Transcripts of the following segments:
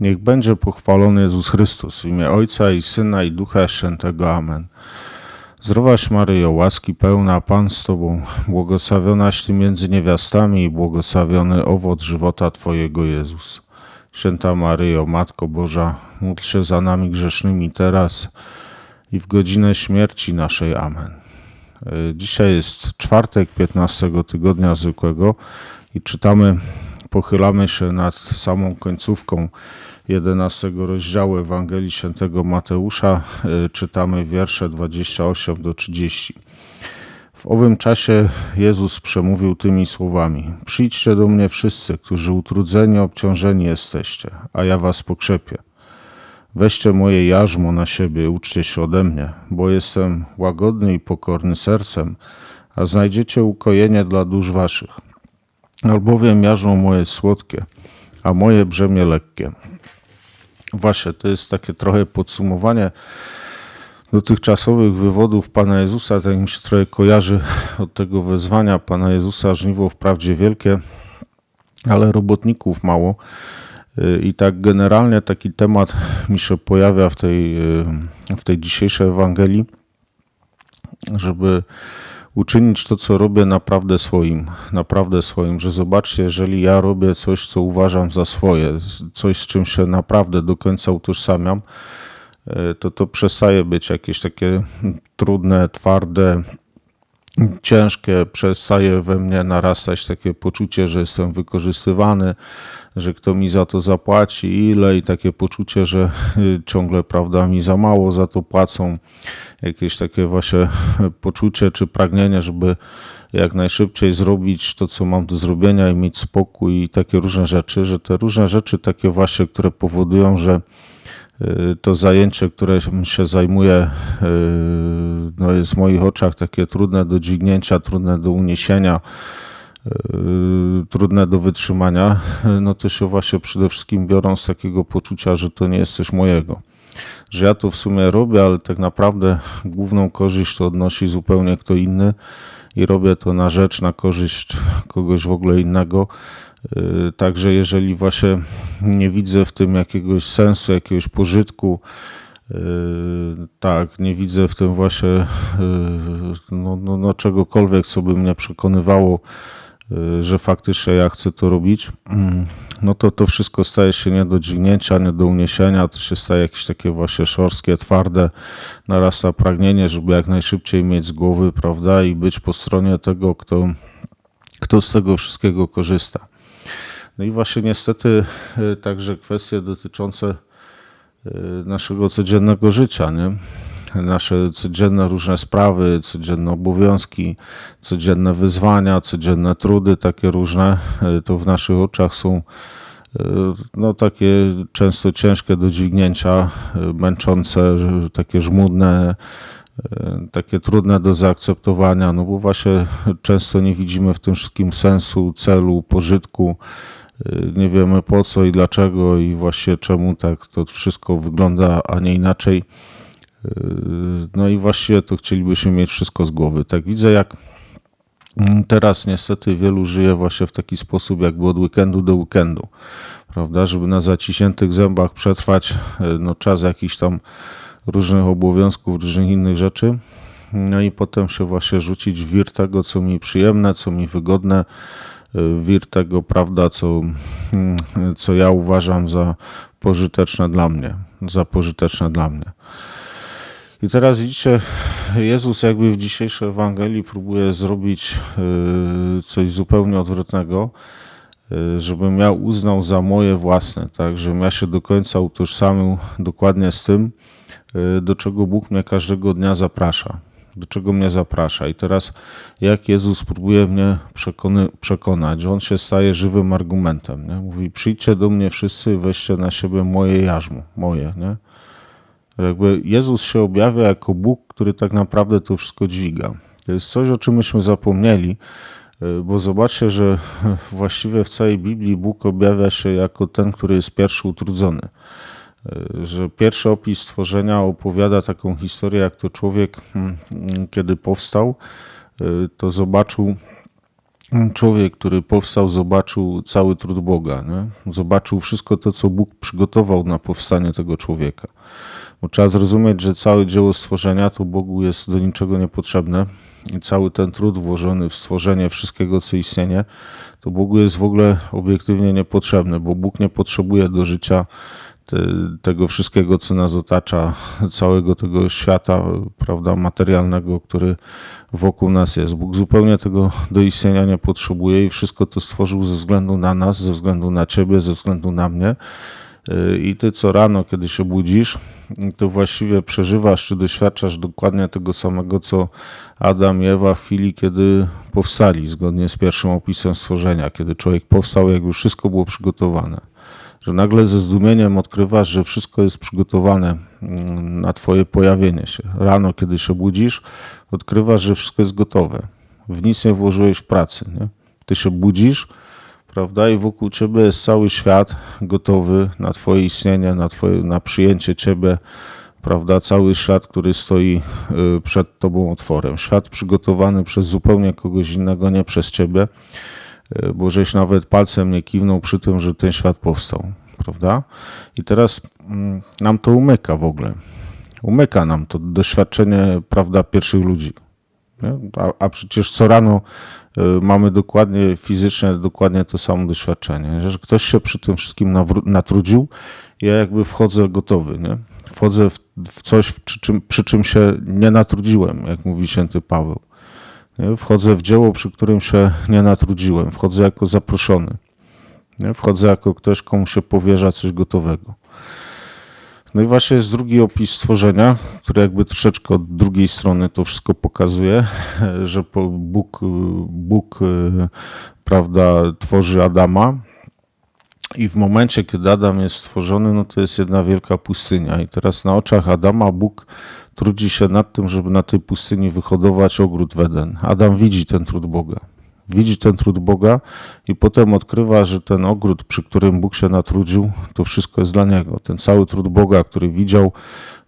Niech będzie pochwalony Jezus Chrystus w imię Ojca i Syna i Ducha Świętego. Amen. Zdrowaś Maryjo, łaski pełna, Pan z Tobą, błogosławionaś Ty między niewiastami i błogosławiony owoc żywota Twojego Jezus. Święta Maryjo, Matko Boża, módl się za nami grzesznymi teraz i w godzinę śmierci naszej. Amen. E, Dzisiaj jest czwartek 15 tygodnia zwykłego i czytamy, pochylamy się nad samą końcówką 11 rozdziału Ewangelii Świętego Mateusza. E, Czytamy wiersze 28 do 30. W owym czasie Jezus przemówił tymi słowami: Przyjdźcie do mnie wszyscy, którzy utrudzeni, obciążeni jesteście, a ja was pokrzepię. Weźcie moje jarzmo na siebie, uczcie się ode mnie, bo jestem łagodny i pokorny sercem, a znajdziecie ukojenie dla dusz waszych. Albowiem jarzmo moje słodkie, a moje brzemię lekkie. Właśnie, to jest takie trochę podsumowanie dotychczasowych wywodów Pana Jezusa. Tak mi się trochę kojarzy od tego wezwania Pana Jezusa, żniwo wprawdzie wielkie, ale robotników mało. Y, I tak generalnie taki temat mi się pojawia w tej, y, w tej dzisiejszej Ewangelii, żeby uczynić to, co robię, naprawdę swoim, naprawdę swoim, że zobaczcie, jeżeli ja robię coś, co uważam za swoje, coś, z czym się naprawdę do końca utożsamiam, y, to to przestaje być jakieś takie trudne, twarde, ciężkie, przestaje we mnie narastać takie poczucie, że jestem wykorzystywany, że kto mi za to zapłaci, ile i takie poczucie, że y, ciągle, prawda, mi za mało za to płacą. Jakieś takie właśnie poczucie czy pragnienie, żeby jak najszybciej zrobić to, co mam do zrobienia i mieć spokój i takie różne rzeczy, że te różne rzeczy takie właśnie, które powodują, że y, to zajęcie, które się zajmuje, y, no jest w moich oczach takie trudne do dźwignięcia, trudne do uniesienia, yy, trudne do wytrzymania, no to się właśnie przede wszystkim biorą z takiego poczucia, że to nie jest coś mojego. Że ja to w sumie robię, ale tak naprawdę główną korzyść to odnosi zupełnie kto inny i robię to na rzecz, na korzyść kogoś w ogóle innego. Yy, Także jeżeli właśnie nie widzę w tym jakiegoś sensu, jakiegoś pożytku, Yy, tak, nie widzę w tym właśnie yy, no, no, no czegokolwiek, co by mnie przekonywało, że faktycznie ja chcę to robić, mm, no to to wszystko staje się nie do dźwignięcia, nie do uniesienia, to się staje jakieś takie właśnie szorskie, twarde, narasta pragnienie, żeby jak najszybciej mieć z głowy, prawda, i być po stronie tego, kto, kto z tego wszystkiego korzysta. No i właśnie niestety yy, także kwestie dotyczące y, naszego codziennego życia, nie? Nasze codzienne różne sprawy, codzienne obowiązki, codzienne wyzwania, codzienne trudy, takie różne, y, to w naszych oczach są y, no takie często ciężkie do dźwignięcia, y, męczące, takie żmudne, takie trudne do zaakceptowania, no bo właśnie często nie widzimy w tym wszystkim sensu, celu, pożytku, nie wiemy po co i dlaczego i właśnie czemu tak to wszystko wygląda, a nie inaczej. No i właściwie to chcielibyśmy mieć wszystko z głowy. Tak widzę, jak teraz niestety wielu żyje właśnie w taki sposób, jakby od weekendu do weekendu, prawda? Żeby na zaciśniętych zębach przetrwać y, no, czas jakichś tam różnych obowiązków, różnych innych rzeczy. No i potem się właśnie rzucić w wir tego, co mi przyjemne, co mi wygodne, y, wir tego, prawda, co, co ja uważam za pożyteczne dla mnie, za pożyteczne dla mnie. I teraz widzicie, Jezus jakby w dzisiejszej Ewangelii próbuje zrobić y, coś zupełnie odwrotnego, y, żebym ja uznał za moje własne, tak, żebym ja się do końca utożsamił dokładnie z tym, y, do czego Bóg mnie każdego dnia zaprasza. Do czego mnie zaprasza. I teraz, jak Jezus próbuje mnie przekony, przekonać, że On się staje żywym argumentem. Nie? Mówi, przyjdźcie do mnie wszyscy weźcie na siebie moje jarzmo, moje, nie? Jakby Jezus się objawia jako Bóg, który tak naprawdę to wszystko dźwiga. To jest coś, o czym myśmy zapomnieli, y, bo zobaczcie, że właściwie w całej Biblii Bóg objawia się jako ten, który jest pierwszy utrudzony. Y, Że pierwszy opis stworzenia opowiada taką historię, jak to człowiek, mm, kiedy powstał, y, to zobaczył człowiek, który powstał, zobaczył cały trud Boga, nie? zobaczył wszystko to, co Bóg przygotował na powstanie tego człowieka. Bo trzeba zrozumieć, że całe dzieło stworzenia to Bogu jest do niczego niepotrzebne i cały ten trud włożony w stworzenie wszystkiego, co istnieje, to Bogu jest w ogóle obiektywnie niepotrzebny, bo Bóg nie potrzebuje do życia te, tego wszystkiego, co nas otacza, całego tego świata, prawda, materialnego, który wokół nas jest. Bóg zupełnie tego do istnienia nie potrzebuje i wszystko to stworzył ze względu na nas, ze względu na Ciebie, ze względu na mnie. I ty co rano, kiedy się budzisz, to właściwie przeżywasz czy doświadczasz dokładnie tego samego, co Adam i Ewa w chwili, kiedy powstali, zgodnie z pierwszym opisem stworzenia, kiedy człowiek powstał, jak już wszystko było przygotowane. Że nagle ze zdumieniem odkrywasz, że wszystko jest przygotowane mm, na Twoje pojawienie się. Rano, kiedy się budzisz, odkrywasz, że wszystko jest gotowe. W nic nie włożyłeś w pracy. Nie? Ty się budzisz, prawda? I wokół ciebie jest cały świat gotowy na twoje istnienie, na, twoje, na przyjęcie ciebie, prawda? Cały świat, który stoi y, przed tobą otworem. Świat przygotowany przez zupełnie kogoś innego, nie przez ciebie, y, bo żeś nawet palcem nie kiwnął przy tym, że ten świat powstał, prawda? I teraz mm, nam to umyka w ogóle. Umyka nam to doświadczenie, prawda, pierwszych ludzi. A, a, przecież co rano y, mamy dokładnie fizycznie dokładnie to samo doświadczenie, że ktoś się przy tym wszystkim natrudził, ja jakby wchodzę gotowy, nie? Wchodzę w, w coś, przy czym, przy czym się nie natrudziłem, jak mówi święty Paweł. Nie? Wchodzę w dzieło, przy którym się nie natrudziłem. Wchodzę jako zaproszony. Nie? Wchodzę jako ktoś, komu się powierza coś gotowego. No i właśnie jest drugi opis stworzenia, który jakby troszeczkę od drugiej strony to wszystko pokazuje, że Bóg, Bóg prawda, tworzy Adama. I w momencie, kiedy Adam jest stworzony, no to jest jedna wielka pustynia. I teraz na oczach Adama Bóg trudzi się nad tym, żeby na tej pustyni wyhodować ogród w Eden. Adam widzi ten trud Boga widzi ten trud Boga i potem odkrywa, że ten ogród, przy którym Bóg się natrudził, to wszystko jest dla niego. Ten cały trud Boga, który widział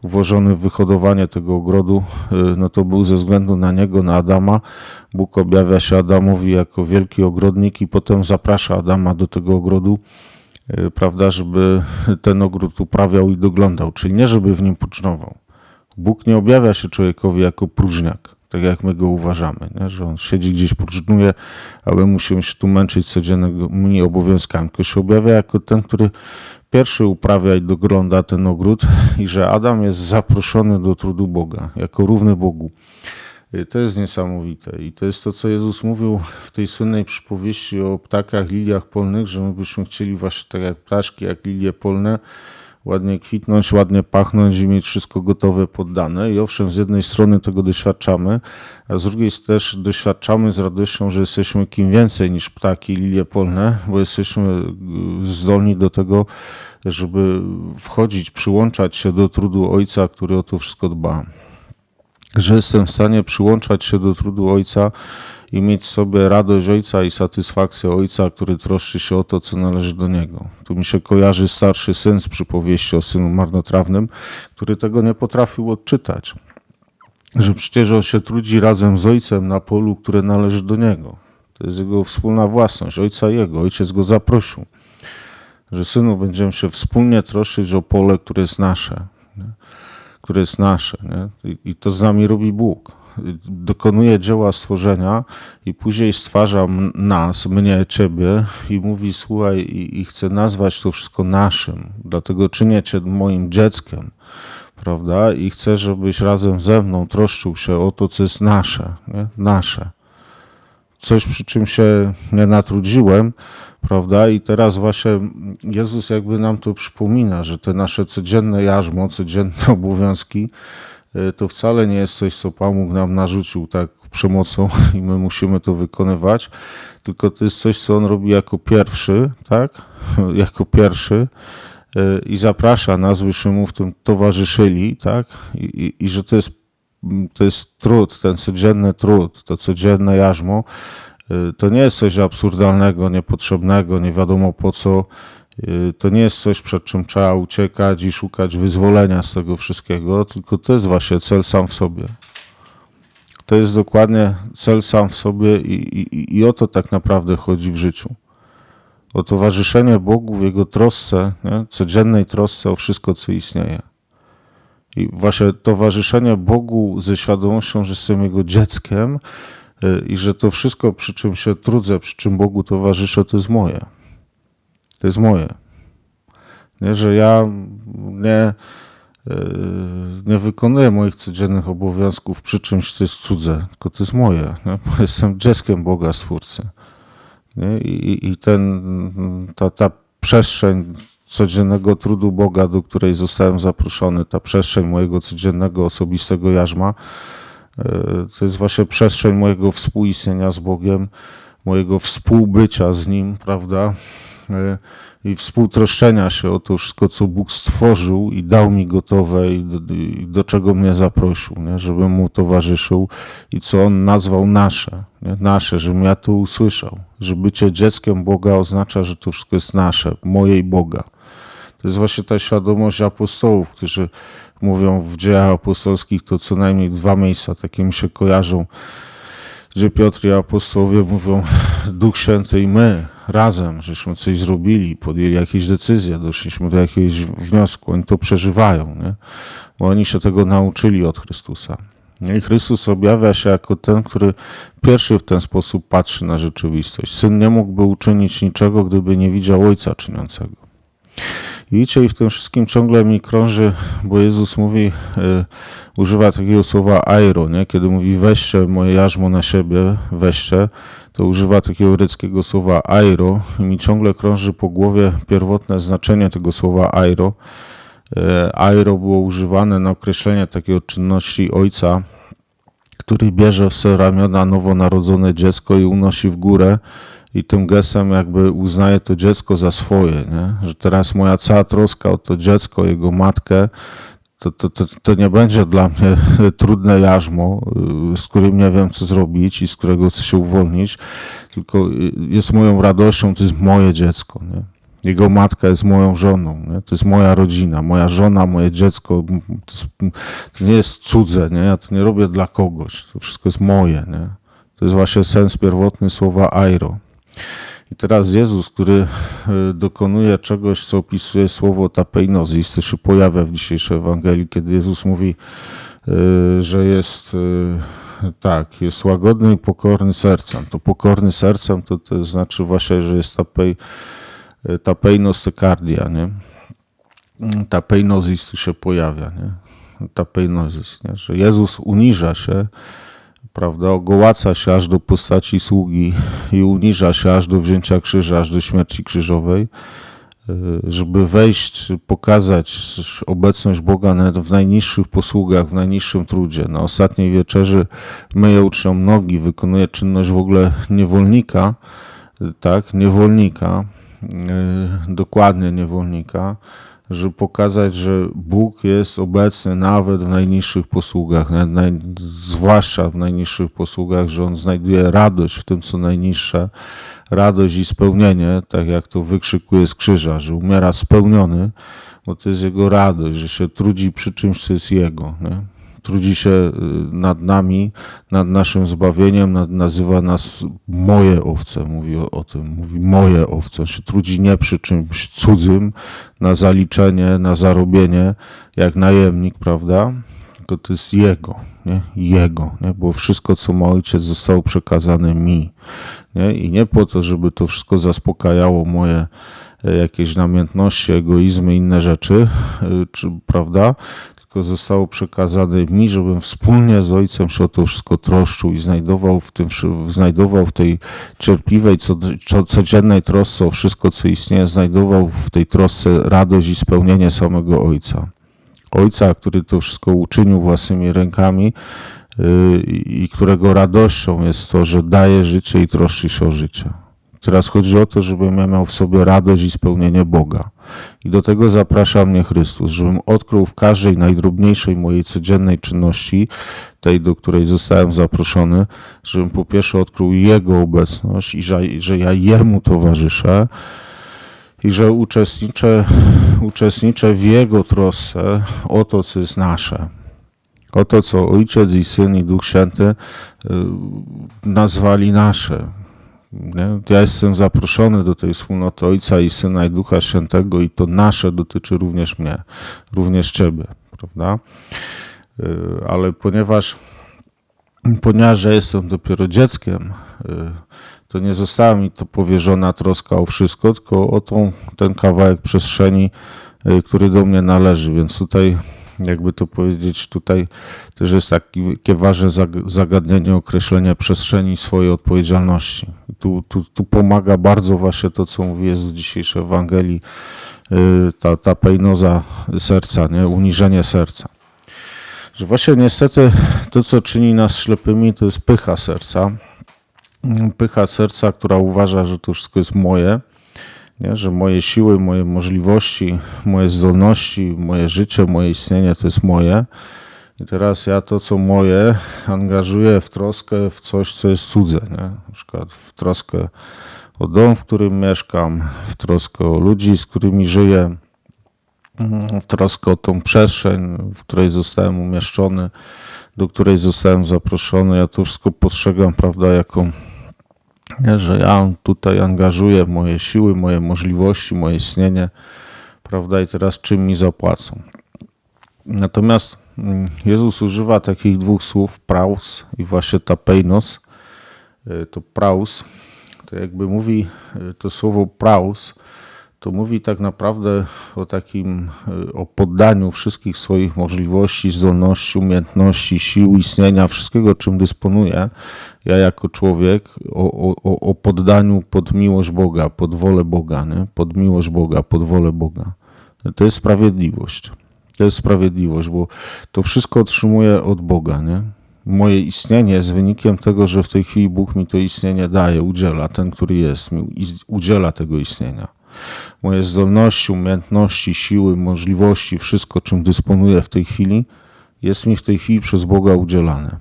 włożony w wyhodowanie tego ogrodu, y, no to był ze względu na niego, na Adama. Bóg objawia się Adamowi jako wielki ogrodnik i potem zaprasza Adama do tego ogrodu, y, prawda, żeby ten ogród uprawiał i doglądał, czyli nie żeby w nim pocznował. Bóg nie objawia się człowiekowi jako próżniak tak jak my go uważamy, nie? że on siedzi gdzieś, poczynuje, a my musimy się tu męczyć codziennymi obowiązkami. Tylko się objawia jako ten, który pierwszy uprawia i dogląda ten ogród i że Adam jest zaproszony do trudu Boga, jako równy Bogu. To jest niesamowite i to jest to, co Jezus mówił w tej słynnej przypowieści o ptakach, liliach polnych, że my byśmy chcieli właśnie tak jak ptaszki, jak lilie polne, ładnie kwitnąć, ładnie pachnąć i mieć wszystko gotowe, poddane. I owszem, z jednej strony tego doświadczamy, a z drugiej też doświadczamy z radością, że jesteśmy kim więcej niż ptaki lilie polne, bo jesteśmy y, zdolni do tego, żeby wchodzić, przyłączać się do trudu Ojca, który o to wszystko dba. Że jestem w stanie przyłączać się do trudu Ojca, i mieć sobie radość Ojca i satysfakcję Ojca, który troszczy się o to, co należy do Niego. Tu mi się kojarzy starszy syn z przypowieści o synu marnotrawnym, który tego nie potrafił odczytać. Że przecież on się trudzi razem z Ojcem na polu, które należy do Niego. To jest jego wspólna własność, Ojca Jego. Ojciec go zaprosił, że synu będziemy się wspólnie troszczyć o pole, które jest nasze. Nie? Które jest nasze. Nie? I, I to z nami robi Bóg dokonuje dzieła stworzenia i później stwarza nas, mnie, ciebie i mówi, słuchaj, i, i chcę nazwać to wszystko naszym, dlatego czynię cię moim dzieckiem, prawda? I chcę, żebyś razem ze mną troszczył się o to, co jest nasze, nie? nasze. Coś, przy czym się nie natrudziłem, prawda? I teraz właśnie Jezus jakby nam to przypomina, że te nasze codzienne jarzmo, codzienne obowiązki, to wcale nie jest coś, co Pan Bóg nam narzucił tak przemocą i my musimy to wykonywać, tylko to jest coś, co On robi jako pierwszy, tak? Jako pierwszy e, i zaprasza nas, byśmy mu w tym towarzyszyli, tak? I, i, i że to jest, to jest trud, ten codzienny trud, to codzienne jarzmo, e, to nie jest coś absurdalnego, niepotrzebnego, nie wiadomo po co, to nie jest coś, przed czym trzeba uciekać i szukać wyzwolenia z tego wszystkiego, tylko to jest właśnie cel sam w sobie. to jest dokładnie cel sam w sobie i, i, i o to tak naprawdę chodzi w życiu. O towarzyszenie Bogu w Jego trosce, nie? codziennej trosce o wszystko, co istnieje. I właśnie towarzyszenie Bogu ze świadomością, że jestem Jego dzieckiem y, i że to wszystko, przy czym się trudzę, przy czym Bogu towarzyszę, to jest moje. To jest moje. Nie, że ja nie, y, nie wykonuję moich codziennych obowiązków przy czymś, co jest cudze, tylko to jest moje. Nie? Bo jestem dzieckiem Boga Stwórcy. Nie? I, i ten, ta, ta przestrzeń codziennego trudu Boga, do której zostałem zaproszony, ta przestrzeń mojego codziennego, osobistego jarzma, e, to jest właśnie przestrzeń mojego współistnienia z Bogiem, mojego współbycia z Nim, prawda? E, I współtroszczenia się o to wszystko, co Bóg stworzył i dał mi gotowe i do, i do czego mnie zaprosił, nie? żebym Mu towarzyszył i co On nazwał nasze, nie? nasze, żebym ja to usłyszał, że bycie dzieckiem Boga oznacza, że to wszystko jest nasze, moje i Boga. To jest właśnie ta świadomość apostołów, którzy mówią w dziejach apostolskich, to co najmniej dwa miejsca takie mi się kojarzą, gdzie Piotr i apostołowie mówią, Duch Święty i my razem, żeśmy coś zrobili, podjęli jakieś decyzje, doszliśmy do jakiegoś wniosku. Oni to przeżywają, nie? bo oni się tego nauczyli od Chrystusa. I Chrystus objawia się jako ten, który pierwszy w ten sposób patrzy na rzeczywistość. Syn nie mógłby uczynić niczego, gdyby nie widział Ojca czyniącego. I widzicie, i w tym wszystkim ciągle mi krąży, bo Jezus mówi, y, używa takiego słowa airo, nie? kiedy mówi weźcie moje jarzmo na siebie, weźcie, to używa takiego greckiego słowa airo i mi ciągle krąży po głowie pierwotne znaczenie tego słowa airo. Y, airo było używane na określenie takiej czynności ojca, który bierze w swe ramiona nowonarodzone dziecko i unosi w górę i tym gestem jakby uznaje to dziecko za swoje, nie? że teraz moja cała troska o to dziecko, jego matkę, to, to, to, to nie będzie dla mnie trudne jarzmo, y, z którym nie wiem, co zrobić i z którego chcę się uwolnić, tylko y, jest moją radością, to jest moje dziecko. Nie? Jego matka jest moją żoną, nie? to jest moja rodzina, moja żona, moje dziecko. To, jest, to, nie jest cudze, nie? ja to nie robię dla kogoś, to wszystko jest moje. Nie? To jest właśnie sens pierwotny słowa airo. I teraz Jezus, który e, dokonuje czegoś, co opisuje słowo tapeinozis, to się pojawia w dzisiejszej Ewangelii, kiedy Jezus mówi, e, że jest e, tak, jest łagodny i pokorny sercem. To pokorny sercem to, to znaczy właśnie, że jest tapej, tapejnostykardia, nie? Tapeinozis tu się pojawia, nie? Tapeinozis, nie? Że Jezus uniża się, prawda, ogołaca się aż do postaci sługi i uniża się aż do wzięcia krzyża, aż do śmierci krzyżowej, e, żeby wejść, pokazać obecność Boga nawet w najniższych posługach, w najniższym trudzie. Na ostatniej wieczerzy myje uczniom nogi, wykonuje czynność w ogóle niewolnika, tak, niewolnika, e, dokładnie niewolnika, żeby pokazać, że Bóg jest obecny nawet w najniższych posługach, naj, zwłaszcza w najniższych posługach, że On znajduje radość w tym, co najniższe, radość i spełnienie, tak jak to wykrzykuje z krzyża, że umiera spełniony, bo to jest Jego radość, że się trudzi przy czymś, co jest Jego. Nie? Trudzi się y, nad nami, nad naszym zbawieniem, nad, nazywa nas moje owce, mówi o, o, tym, mówi moje owce. Się trudzi nie przy czymś cudzym, na zaliczenie, na zarobienie, jak najemnik, prawda? Tylko to jest jego, nie? Jego, nie? Bo wszystko, co ma ojciec, zostało przekazane mi, nie? I nie po to, żeby to wszystko zaspokajało moje jakieś namiętności, egoizmy, inne rzeczy, e, czy, prawda? wszystko zostało przekazane mi, żebym wspólnie z Ojcem się o to wszystko troszczył i znajdował w, tym, znajdował w tej cierpliwej, co, co, codziennej trosce o wszystko, co istnieje, znajdował w tej trosce radość i spełnienie samego Ojca. Ojca, który to wszystko uczynił własnymi rękami yy, i którego radością jest to, że daje życie i troszczy się o życie. Teraz chodzi o to, żebym ja miał w sobie radość i spełnienie Boga. I do tego zaprasza mnie Chrystus, żebym odkrył w każdej najdrobniejszej mojej codziennej czynności, tej, do której zostałem zaproszony, żebym po pierwsze odkrył Jego obecność i że, że ja Jemu towarzyszę i że uczestniczę, uczestniczę w Jego trosce o to, co jest nasze. Oto, co Ojciec i Syn i Duch Święty y, nazwali nasze. Nie? Ja jestem zaproszony do tej wspólnoty Ojca i Syna i Ducha Świętego i to nasze dotyczy również mnie, również Ciebie, prawda? Y, ale ponieważ, ponieważ ja jestem dopiero dzieckiem, y, to nie została mi to powierzona troska o wszystko, tylko o tą, ten kawałek przestrzeni, który do mnie należy, więc tutaj jakby to powiedzieć, tutaj też jest takie ważne zagadnienie określenia przestrzeni swojej odpowiedzialności. Tu, tu, tu pomaga bardzo właśnie to, co mówi Jezus w dzisiejszej Ewangelii, y, ta, ta pejnoza serca, nie? uniżenie serca. Że właśnie niestety to, co czyni nas ślepymi, to jest pycha serca. Pycha serca, która uważa, że to wszystko jest moje, nie? że moje siły, moje możliwości, moje zdolności, moje życie, moje istnienie to jest moje. I teraz ja to, co moje, angażuję w troskę w coś, co jest cudze. Nie? Na przykład w troskę o dom, w którym mieszkam, w troskę o ludzi, z którymi żyję, w troskę o tą przestrzeń, w której zostałem umieszczony, do której zostałem zaproszony. Ja to wszystko postrzegam, prawda, jako że ja tutaj angażuję moje siły, moje możliwości, moje istnienie, prawda, i teraz czym mi zapłacą. Natomiast mm, Jezus używa takich dwóch słów, praus i właśnie tapeinos. Y, to praus, to jakby mówi y, to słowo praus, to mówi tak naprawdę o takim, y, o poddaniu wszystkich swoich możliwości, zdolności, umiejętności, sił, istnienia, wszystkiego, czym dysponuję, ja jako człowiek, o, o, o poddaniu pod miłość Boga, pod wolę Boga, nie? pod miłość Boga, pod wolę Boga. To jest sprawiedliwość. To jest sprawiedliwość, bo to wszystko otrzymuję od Boga, nie? Moje istnienie jest wynikiem tego, że w tej chwili Bóg mi to istnienie daje, udziela, ten, który jest, mi udziela tego istnienia moje zdolności, umiejętności, siły, możliwości, wszystko, czym dysponuję w tej chwili, jest mi w tej chwili przez Boga udzielane.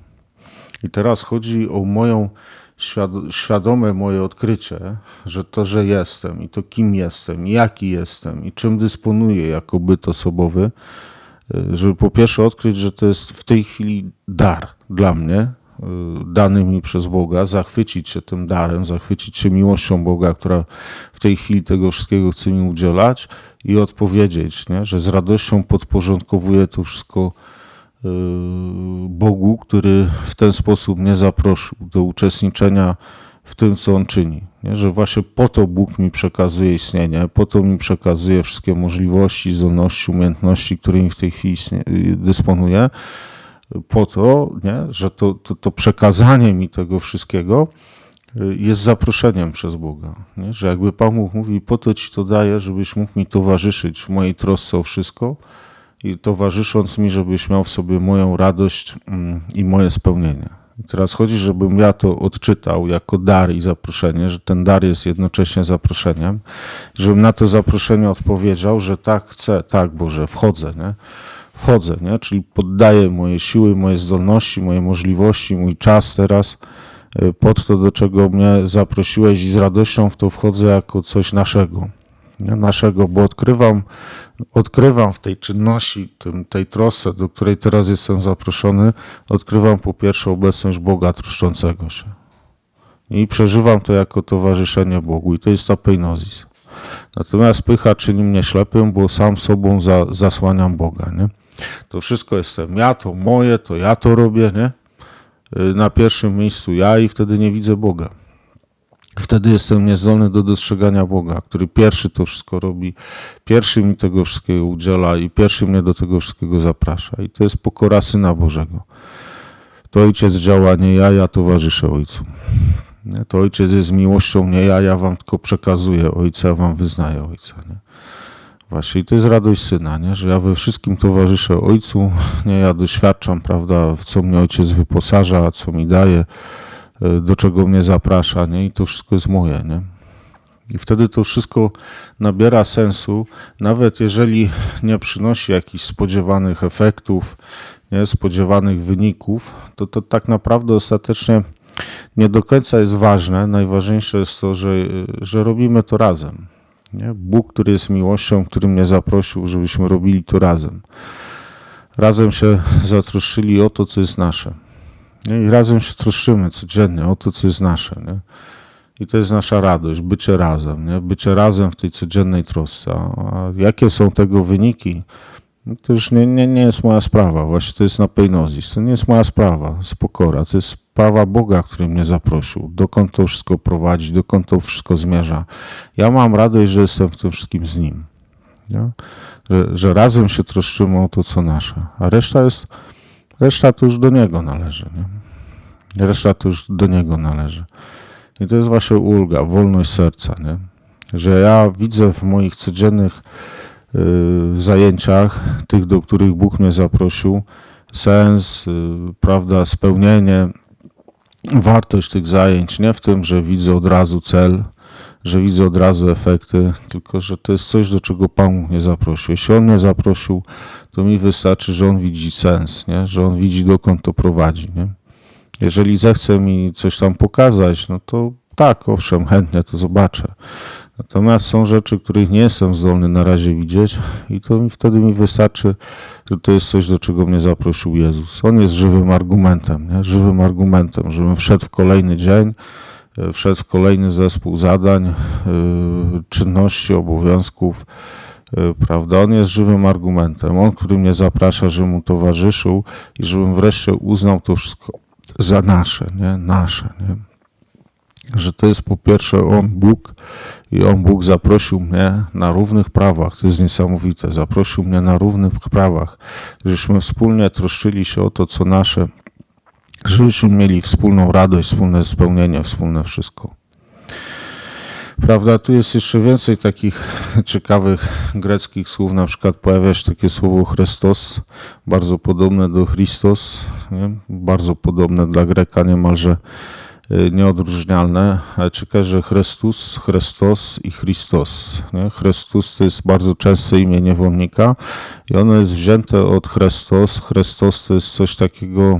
I teraz chodzi o moją świadome moje odkrycie, że to, że jestem i to kim jestem, jaki jestem i czym dysponuję jako byt osobowy, żeby po pierwsze odkryć, że to jest w tej chwili dar dla mnie, Y, dany mi przez Boga, zachwycić się tym darem, zachwycić się miłością Boga, która w tej chwili tego wszystkiego chce mi udzielać i odpowiedzieć, nie? że z radością podporządkowuję to wszystko y, Bogu, który w ten sposób mnie zaprosił do uczestniczenia w tym, co On czyni. Nie? Że właśnie po to Bóg mi przekazuje istnienie, po to mi przekazuje wszystkie możliwości, zdolności, umiejętności, którymi w tej chwili y, dysponuję, po to, nie, że to, to, to przekazanie mi tego wszystkiego y, jest zaproszeniem przez Boga. Nie? Że jakby Pan Bóg mówi, po to Ci to daję, żebyś mógł mi towarzyszyć w mojej trosce o wszystko i towarzysząc mi, żebyś miał w sobie moją radość mm, i moje spełnienie. I teraz chodzi, żebym ja to odczytał jako dar i zaproszenie, że ten dar jest jednocześnie zaproszeniem, żebym na to zaproszenie odpowiedział, że tak chcę, tak Boże, wchodzę, nie? Wchodzę, nie? czyli poddaję moje siły, moje zdolności, moje możliwości, mój czas teraz y, pod to, do czego mnie zaprosiłeś i z radością w to wchodzę jako coś naszego. Nie? Naszego, bo odkrywam, odkrywam w tej czynności, tym, tej trosce, do której teraz jestem zaproszony, odkrywam po pierwsze obecność Boga troszczącego się. I przeżywam to jako towarzyszenie Bogu. I to jest ta pejnozis. Natomiast pycha czyni mnie ślepym, bo sam sobą za, zasłaniam Boga. Nie? To wszystko jestem ja, to moje, to ja to robię, nie? Y, na pierwszym miejscu ja i wtedy nie widzę Boga. Wtedy jestem niezdolny do dostrzegania Boga, który pierwszy to wszystko robi, pierwszy mi tego wszystkiego udziela i pierwszy mnie do tego wszystkiego zaprasza. I to jest pokora Syna Bożego. To Ojciec działa, nie ja, ja towarzyszę Ojcu. To Ojciec jest miłością, nie ja, ja wam tylko przekazuję Ojca, wam wyznaję Ojca. Nie? Właśnie i to jest radość syna, nie? że ja we wszystkim towarzyszę ojcu, nie? ja doświadczam, prawda, w co mnie ojciec wyposaża, co mi daje, e, do czego mnie zaprasza, nie? i to wszystko jest moje. Nie? I wtedy to wszystko nabiera sensu, nawet jeżeli nie przynosi jakichś spodziewanych efektów, nie? spodziewanych wyników, to to tak naprawdę ostatecznie nie do końca jest ważne. Najważniejsze jest to, że, że robimy to razem. Nie? Bóg, który jest miłością, który mnie zaprosił, żebyśmy robili to razem. razem się zatroszczyli o to, co jest nasze. Nie? I razem się troszczymy codziennie o to, co jest nasze. Nie? I to jest nasza radość, bycie razem, nie? bycie razem w tej codziennej trosce. A jakie są tego wyniki? No to już nie, nie, nie jest moja sprawa. Właśnie to jest na pejnozis. To nie jest moja sprawa. To jest pokora. To jest sprawa Boga, który mnie zaprosił. Dokąd to wszystko prowadzi, dokąd to wszystko zmierza. Ja mam radość, że jestem w tym wszystkim z Nim. Nie? Że, że razem się troszczymy o to, co nasze. A reszta jest, reszta to już do Niego należy. Nie? Reszta to już do Niego należy. I to jest właśnie ulga, wolność serca, nie? Że ja widzę w moich codziennych y, zajęciach, tych, do których Bóg mnie zaprosił, sens, y, prawda, spełnienie, wartość tych zajęć, nie w tym, że widzę od razu cel, że widzę od razu efekty, tylko że to jest coś, do czego Pan mnie zaprosił. Jeśli On mnie zaprosił, to mi wystarczy, że On widzi sens, nie? że On widzi, dokąd to prowadzi. Nie? Jeżeli zechce mi coś tam pokazać, no to tak, owszem, chętnie to zobaczę. Natomiast są rzeczy, których nie jestem zdolny na razie widzieć i to mi, wtedy mi wystarczy, że to jest coś, do czego mnie zaprosił Jezus. On jest żywym argumentem, nie? żywym argumentem, żebym wszedł w kolejny dzień, e, wszedł w kolejny zespół zadań, yy, czynności, obowiązków, yy, prawda? On jest żywym argumentem. On, który mnie zaprasza, żebym mu towarzyszył i żebym wreszcie uznał to wszystko za nasze, nie? Nasze, nie? Że to jest po pierwsze On, Bóg, i On, Bóg, zaprosił mnie na równych prawach. To jest niesamowite. Zaprosił mnie na równych prawach, żeśmy wspólnie troszczyli się o to, co nasze, żebyśmy mieli wspólną radość, wspólne spełnienie, wspólne wszystko. Prawda, tu jest jeszcze więcej takich ciekawych greckich słów, na przykład pojawia się takie słowo Chrystus, bardzo podobne do Christos, nie? bardzo podobne dla Greka niemalże nieodróżnialne, ale ciekawe, że Chrystus, Chrystos i Christos. Nie? Chrystus to jest bardzo częste imię niewolnika i ono jest wzięte od Chrystos. Chrystos to jest coś takiego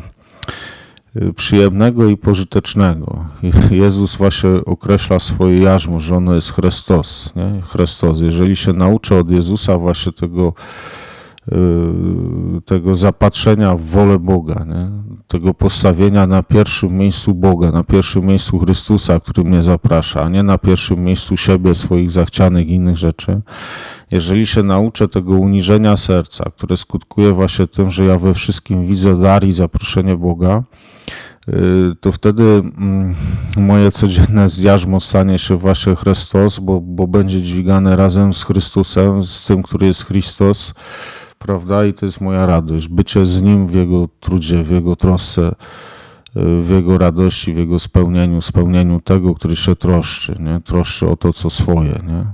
y, przyjemnego i pożytecznego. Jezus właśnie określa swoje jarzmo, że ono jest Chrystos, nie? Chrystos. Jeżeli się nauczę od Jezusa właśnie tego, y, tego zapatrzenia w wolę Boga, nie? tego postawienia na pierwszym miejscu Boga, na pierwszym miejscu Chrystusa, który mnie zaprasza, a nie na pierwszym miejscu siebie, swoich zachcianych innych rzeczy. Jeżeli się nauczę tego uniżenia serca, które skutkuje właśnie tym, że ja we wszystkim widzę dar i zaproszenie Boga, y, to wtedy mm, moje codzienne jarzmo stanie się właśnie Chrystus, bo, bo będzie dźwigane razem z Chrystusem, z tym, który jest Chrystus, prawda? I to jest moja radość, bycie z Nim w Jego trudzie, w Jego trosce, y, w Jego radości, w Jego spełnieniu, spełnieniu tego, który się troszczy, nie? Troszczy o to, co swoje, nie?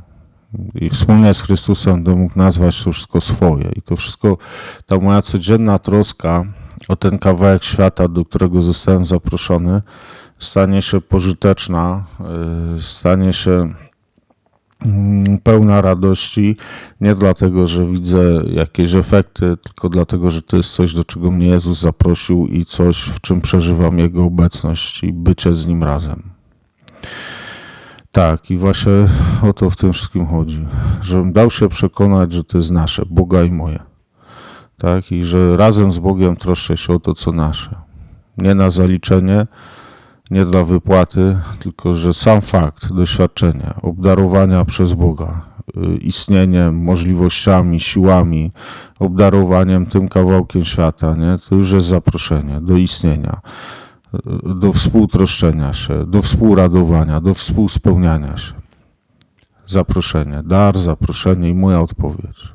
I wspólnie z Chrystusem będę mógł nazwać to wszystko swoje. I to wszystko, ta moja codzienna troska o ten kawałek świata, do którego zostałem zaproszony, stanie się pożyteczna, y, stanie się pełna radości, nie dlatego, że widzę jakieś efekty, tylko dlatego, że to jest coś, do czego mnie Jezus zaprosił i coś, w czym przeżywam Jego obecność i bycie z Nim razem. Tak, i właśnie o to w tym wszystkim chodzi. Żebym dał się przekonać, że to jest nasze, Boga i moje. Tak, i że razem z Bogiem troszczę się o to, co nasze. Nie na zaliczenie, nie dla wypłaty, tylko że sam fakt doświadczenia, obdarowania przez Boga, y, istnieniem, możliwościami, siłami, obdarowaniem tym kawałkiem świata, nie? to już jest zaproszenie do istnienia do współtroszczenia się, do współradowania, do współspełniania się. Zaproszenie, dar, zaproszenie i moja odpowiedź.